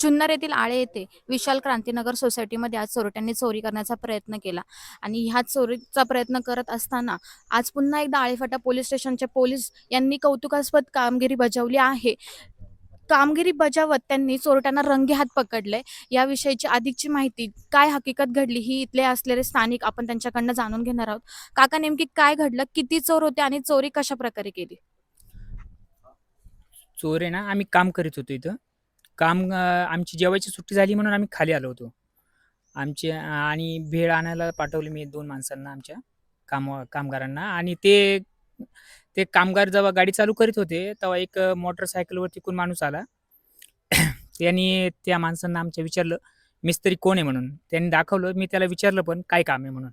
जुन्नर येथील आळे येथे विशाल क्रांतीनगर सोसायटीमध्ये आज चोरट्यांनी चोरी करण्याचा प्रयत्न केला. आणि ह्या चोरीचा प्रयत्न करत असताना आज पुन्हा एकदा आळेफाटा पोलीस स्टेशनचे पोलीस यांनी कौतुकास्पद कामगिरी बजावली आहे. कामगिरी बजावत त्यांनी चोरट्यांना रंगे हात पकडले. याविषयीची अधिकची माहिती काय हकीकत घडली ही इथले असलेले स्थानिक आपण त्यांच्याकडनं जाणून घेणार आहोत. काका नेमकी काय घडलं? किती चोर होते आणि चोरी कशा प्रकारे केली? चोर आहे ना आम्ही काम करीत होतो इथं. काम आमची जेवायची सुट्टी झाली म्हणून आम्ही खाली आलो होतो. आमचे आणि भेळ आणायला पाठवले मी दोन माणसांना आमच्या काम कामगारांना. आणि ते ते कामगार जेव्हा गाडी चालू करीत होते तेव्हा एक मोटरसायकलवर तिकून माणूस आला. त्यांनी त्या माणसांना आमच्या विचारलं मिस्त्री कोण आहे? म्हणून. त्यांनी दाखवलं मी त्याला विचारलं पण काय काम आहे म्हणून.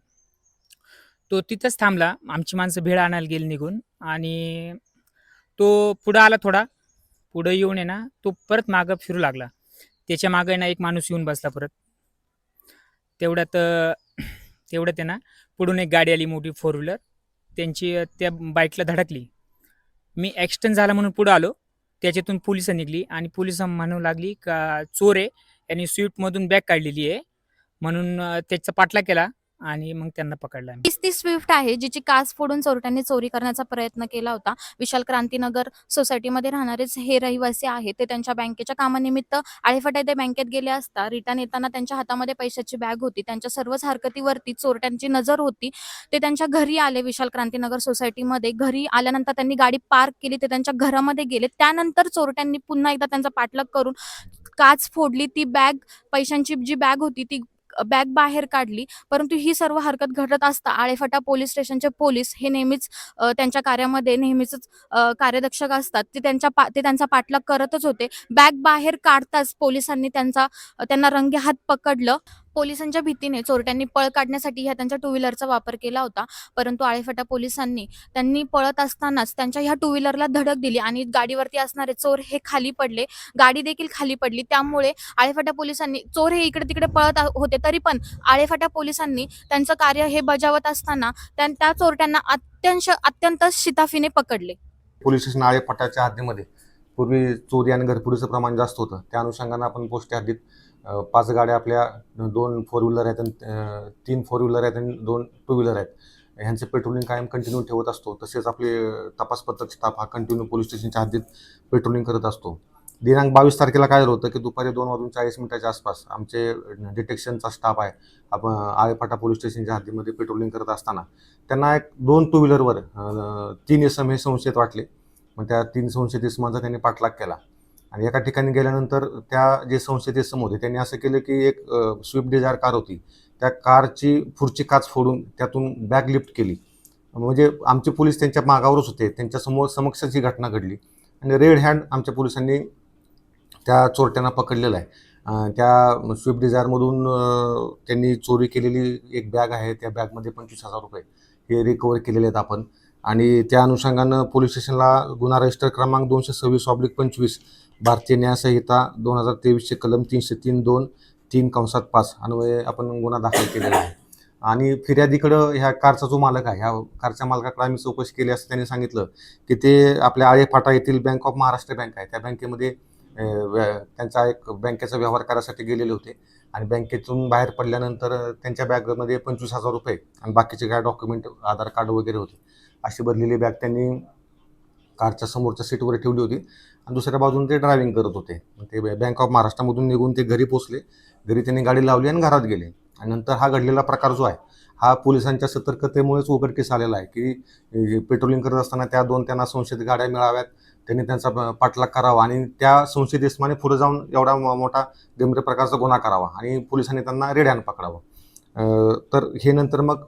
तो तिथंच थांबला. आमची माणसं भेळ आणायला गेली निघून. आणि तो पुढं आला थोडा. पुढं येऊन आहे ना तो परत मागं फिरू लागला. त्याच्या मागं आहे ना एक माणूस येऊन बसला परत. तेवढ्यात तेवढ्यात आहे ना पुढून एक गाडी आली मोठी फोर व्हीलर त्यांची त्या बाईकला धडकली. मी ॲक्सिडेंट झाला म्हणून पुढं आलो. त्याच्यातून पोलिसं निघली आणि पोलिसं म्हणू लागली का चोर आहे. यांनी स्वीटमधून बॅग काढलेली आहे. म्हणून त्याचा पाठला केला. आणि मग त्यांना पकडलं आम्ही. तीस ती स्विफ्ट आहे जिची काच फोडून चोरट्यांनी चोरी करण्याचा प्रयत्न केला होता. विशाल क्रांतीनगर सोसायटीमध्ये राहणारेच हे रहिवासी आहेत ते त्यांच्या बँकेच्या कामानिमित्त आळेफाटा येथे बँकेत गेले असता रिटर्न येताना त्यांच्या हातामध्ये पैशाची बॅग होती त्यांच्या सर्वच हरकतीवरती चोरट्यांची नजर होती. ते त्यांच्या घरी आले विशाल क्रांतीनगर सोसायटीमध्ये. घरी आल्यानंतर त्यांनी गाडी पार्क केली ते त्यांच्या घरामध्ये गेले. त्यानंतर चोरट्यांनी पुन्हा एकदा त्यांचा पाठलाग करून काच फोडली ती बॅग पैशांची जी बॅग होती ती बॅग बाहेर काढली. परंतु ही सर्व हरकत घडत असता आळेफाटा पोलीस स्टेशनचे पोलीस हे नेहमीच त्यांच्या कार्यामध्ये नेहमीच कार्यदक्षक असतात. ते त्यांच्या ते त्यांचा पाठलाग करतच होते. बॅग बाहेर काढताच पोलिसांनी त्यांचा त्यांना रंगे हात पकडलं. पोलिसांच्या भीतीने चोरट्यांनी पळ काढण्यासाठी ह्या त्यांच्या टू व्हीलरचा वापर केला होता. परंतु आळेफाटा पोलिसांनी त्यांनी पळत असतानाच त्यांच्या ह्या टू व्हीलरला धडक दिली आणि गाडीवरती असणारे चोर हे खाली पडले. गाडी देखील खाली पडली. त्यामुळे आळेफाटा पोलिसांनी चोर हे इकडे तिकडे पळत होते. तरी पण आळेफाटा पोलिसांनी त्यांचं कार्य हे बजावत असताना त्या चोरट्यांना अत्यंश अत्यंत शिताफीने पकडले. पोलीस स्टेशन आळेफाटाच्या हद्दीमध्ये. पूर्वी चोरी आणि घरपुरीचं प्रमाण जास्त होतं. त्या अनुषंगानं आपण पोस्ट हद्दीत पाच गाड्या आपल्या दोन फोर व्हीलर आहेत आणि तीन फोर व्हीलर आहेत आणि दोन टू व्हीलर आहेत. ह्यांचं पेट्रोलिंग कायम कंटिन्यू ठेवत असतो. तसेच आपले तपास पथक स्टाफ हा कंटिन्यू पोलीस स्टेशनच्या हद्दीत पेट्रोलिंग करत असतो. दिनांक बावीस तारखेला काय झालं होतं की दुपारी दोन वाजून चाळीस मिनिटाच्या आसपास आमचे डिटेक्शनचा स्टाफ आहे. आपण आळेफाटा पोलीस स्टेशनच्या हद्दीमध्ये पेट्रोलिंग करत असताना त्यांना एक दोन टू व्हीलरवर तीन तीन इसम हे संशयित वाटले. मग त्या तीन संशयित इसमांचा त्यांनी पाठलाग केला. आणि एका ठिकाणी गेल्यानंतर त्या जे संस्थेचे समोर होते त्यांनी असं केलं की एक स्विफ्ट डिझायर कार होती. त्या कारची पुढची काच फोडून त्यातून बॅग लिफ्ट केली. म्हणजे आमचे पोलीस त्यांच्या मागावरच होते. त्यांच्यासमोर समक्षच ही घटना घडली. आणि रेड हँड आमच्या पोलिसांनी त्या चोरट्यांना पकडलेला आहे. त्या स्विफ्ट डिझायरमधून त्यांनी चोरी केलेली एक बॅग आहे. त्या बॅगमध्ये पंचवीस हजार रुपये हे रिकवर केलेले आहेत आपण. आणि त्या अनुषंगानं पोलीस स्टेशनला गुन्हा रजिस्टर क्रमांक दोनशे सव्वीस ऑब्लिक पंचवीस भारतीय न्यायसंहिता दोन हजार तेवीसचे कलम तीनशे तीन दोन तीन कंसात पाच अन्वये आपण गुन्हा दाखल केलेला आहे. आणि फिर्यादीकडं ह्या कारचा जो मालक आहे ह्या कारच्या मालकाकडे आम्ही चौकशी केली असं त्यांनी सांगितलं की ते आपल्या आळेफाटा येथील बँक ऑफ महाराष्ट्र बँक आहे. त्या बँकेमध्ये व्य- त्यांचा एक बँकेचा व्यवहार करायसाठी गेलेले होते आणि बँकेतून बाहेर पडल्यानंतर त्यांच्या बॅगमध्ये पंचवीस हजार रुपये आणि बाकीचे काय डॉक्युमेंट आधार कार्ड वगैरे होते. अशी भरलेली बॅग त्यांनी कारच्या समोरच्या सीटवर ठेवली होती. आणि दुसऱ्या बाजूने ते ड्रायव्हिंग करत होते. ते बँक ऑफ महाराष्ट्रामधून निघून ते घरी पोचले घरी त्यांनी गाडी लावली आणि घरात गेले. आणि नंतर हा घडलेला प्रकार जो आहे हा पोलिसांच्या सतर्कतेमुळेच उघडकीस आलेला आहे की पेट्रोलिंग करत असताना त्या दोन त्यांना संशयित गाड्या मिळाव्यात. त्यांनी त्यांचा पाठलाग करावा आणि त्या संशयित इसमाने पुढे जाऊन एवढा मो- मोठा गंभीर प्रकारचा गुन्हा करावा आणि पोलिसांनी त्यांना रेड्यानं पकडावं. तर हे नंतर मग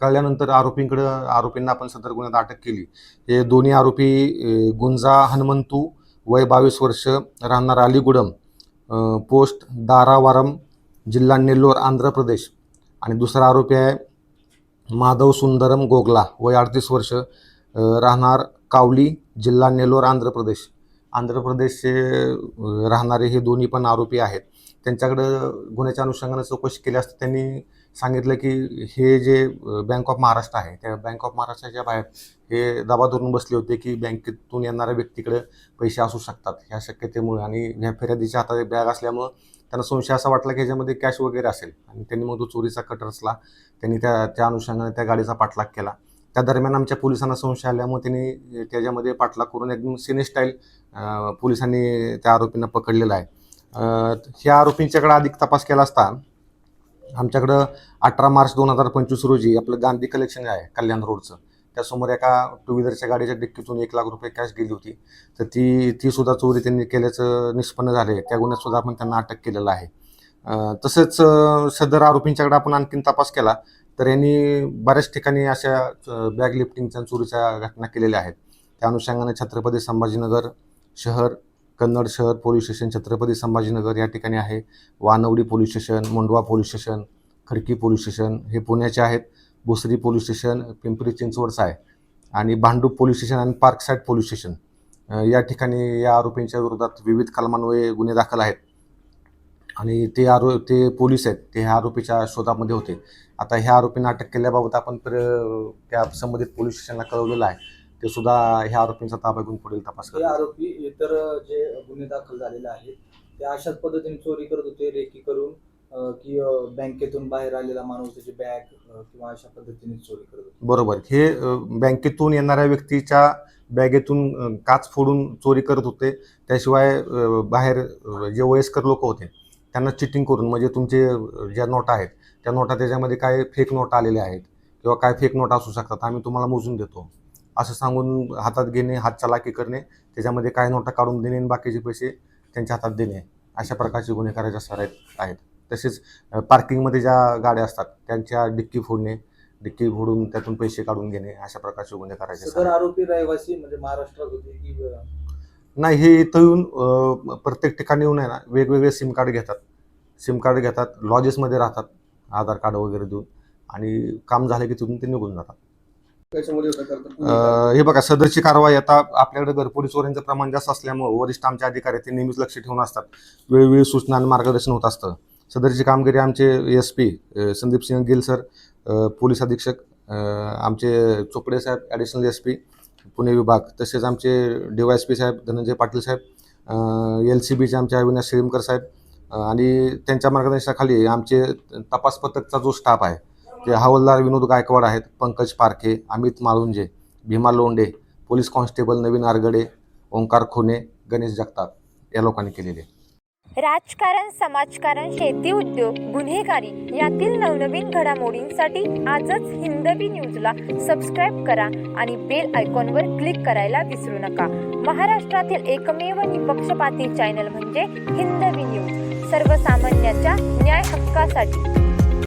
कळल्यानंतर आरोपींकडं आरोपींना आपण सदर गुन्ह्यात अटक केली. हे दोन्ही आरोपी गुंजा हनुमंतू वय बावीस वर्ष राहणार अलीगुडम पोस्ट दारावारम जिल्हा नेल्लोर आंध्र प्रदेश. आणि दुसरा आरोपी आहे माधव सुंदरम गोगला वय अडतीस वर्ष राहणार कावली जिल्हा नेल्लोर आंध्र प्रदेश. आंध्र प्रदेशचे राहणारे हे दोन्ही पण आरोपी आहेत. त्यांच्याकडं गुन्ह्याच्या अनुषंगानं चौकशी केली असता त्यांनी सांगितलं की हे जे बँक ऑफ महाराष्ट्र आहे त्या बँक ऑफ महाराष्ट्राच्या बाहेर हे दबा धरून बसले होते की बँकेतून येणाऱ्या व्यक्तीकडे पैसे असू शकतात. ह्या शक्यतेमुळे आणि ह्या फिर्यादीच्या हातात बॅग असल्यामुळं त्यांना संशय असा वाटला की ह्याच्यामध्ये कॅश वगैरे असेल. आणि त्यांनी मग तो चोरीचा कट रचला त्यांनी त्या त्या अनुषंगाने त्या गाडीचा पाठलाग केला. त्या दरम्यान आमच्या पोलिसांना संशय आल्यामुळे त्यांनी त्याच्यामध्ये पाठलाग करून एकदम सिने स्टाईल पोलिसांनी त्या आरोपींना पकडलेला आहे. ह्या आरोपींच्याकडे अधिक तपास केला असता आमच्याकडं अठरा मार्च दोन हजार पंचवीस रोजी आपलं गांधी कलेक्शन आहे कल्याण रोडचं त्यासमोर एका टू व्हीलरच्या गाडीच्या डिक्कीतून एक लाख रुपये कॅश गेली होती. तर ती ती सुद्धा चोरी त्यांनी केल्याचं निष्पन्न झाले त्या गुन्ह्यात सुद्धा आपण त्यांना अटक केलेलं आहे. तसंच सदर आरोपींच्याकडे आपण आणखीन तपास केला तर यांनी बऱ्याच ठिकाणी अशा बॅग लिफ्टिंगच्या चोरीच्या घटना केलेल्या आहेत. त्या अनुषंगाने छत्रपती संभाजीनगर शहर कन्नड शहर पोलीस स्टेशन छत्रपती संभाजीनगर या ठिकाणी आहे. Wanwadi police station Mundhwa police station Khadki police station हे पुण्याचे आहेत. भोसरी पोलीस स्टेशन पिंपरी चिंचवडचं आहे आणि भांडूप पोलीस स्टेशन आणि पार्कसाईड पोलीस स्टेशन. या ठिकाणी या आरोपींच्या विरोधात विविध कलमान्वये गुन्हे दाखल आहेत. आणि ते आरो ते पोलीस आहेत. ते ह्या आरोपीच्या शोधामध्ये होते. आता ह्या आरोपींना अटक केल्याबाबत आपण प्र त्या संबंधित पोलीस स्टेशनला कळवलेलं आहे. ते सुद्धा ह्या आरोपींचा ताबा घेऊन पुढील तपास हे करतात आरोपी इतर जे गुन्हे दाखल झालेले आहेत ते अशाच पद्धतीने चोरी करत होते रेकी करून अं, की अं, बँकेतून बाहेर आलेला माणूस त्याची बॅग किंवा अशा पद्धतीने चोरी करत होते. बरोबर. हे अ, बँकेतून येणाऱ्या व्यक्तीच्या बॅगेतून अ, काच फोडून चोरी करत होते. त्याशिवाय अ, बाहेर अ, जे वयस्कर लोक होते त्यांना चिटिंग करून म्हणजे तुमचे अ, ज्या नोटा आहेत त्या नोटा त्याच्यामध्ये काय फेक नोट आलेल्या आहेत किंवा काय फेक नोट असू शकतात आम्ही तुम्हाला मोजून देतो. असं सांगून हातात घेणे हात चलाकी करणे त्याच्यामध्ये काय नोटा काढून देणे आणि बाकीचे पैसे त्यांच्या हातात देणे. अशा प्रकारचे गुन्हे करायचे असणार आहेत तसेच पार्किंगमध्ये ज्या गाड्या असतात त्यांच्या डिक्की फोडणे डिक्की फोडून त्यातून पैसे काढून घेणे अशा प्रकारचे गुन्हे करायचे असतात. आरोपी रहिवासी म्हणजे महाराष्ट्रात होते की नाही हे इथं येऊन प्रत्येक ठिकाणी येऊन आहे ना वेगवेगळे सिम कार्ड घेतात. सिम कार्ड घेतात लॉजेसमध्ये राहतात आधार कार्ड वगैरे देऊन. आणि काम झालं की तिथून ते निघून जातात. हे बघा सदरची कारवाई आता आपल्याकडे घरपोडी चोऱ्यांचं प्रमाण जास्त असल्यामुळे वरिष्ठ आमचे अधिकारी ते नेहमीच लक्ष ठेवून असतात. वेळोवेळी सूचना आणि मार्गदर्शन होत असतं. सदरची कामगिरी आमचे S P Sandeep Singh Gill sir police अधीक्षक आमचे चोपडे साहेब ॲडिशनल एस पी पुणे विभाग तसेच आमचे डी वाय एस पी साहेब धनंजय पाटील साहेब एल सी बीचे आमचे अविनाश श्रीमकर साहेब आणि त्यांच्या मार्गदर्शनाखाली आमचे तपास पथकचा जो स्टाफ आहे ते हवालदार विनोद गायकवाड आहेत पंकज पारखे अमित माळुंजे भीमा लोंडे पोलीस कॉन्स्टेबल नवीन आरगडे ओंकार खोने गणेश जगताप या लोकांनी केलेले. राजकारण समाजकारण शेती उद्योग गुन्हेगारी यातील नवनवीन घडामोडींसाठी आजच हिंदवी न्यूजला सबस्क्राईब करा आणि बेल आयकॉनवर क्लिक करायला विसरू नका. महाराष्ट्रातील एकमेव निपक्षपाती चॅनल म्हणजे हिंदवी न्यूज सर्वसामान्यांच्या न्याय हक्कासाठी.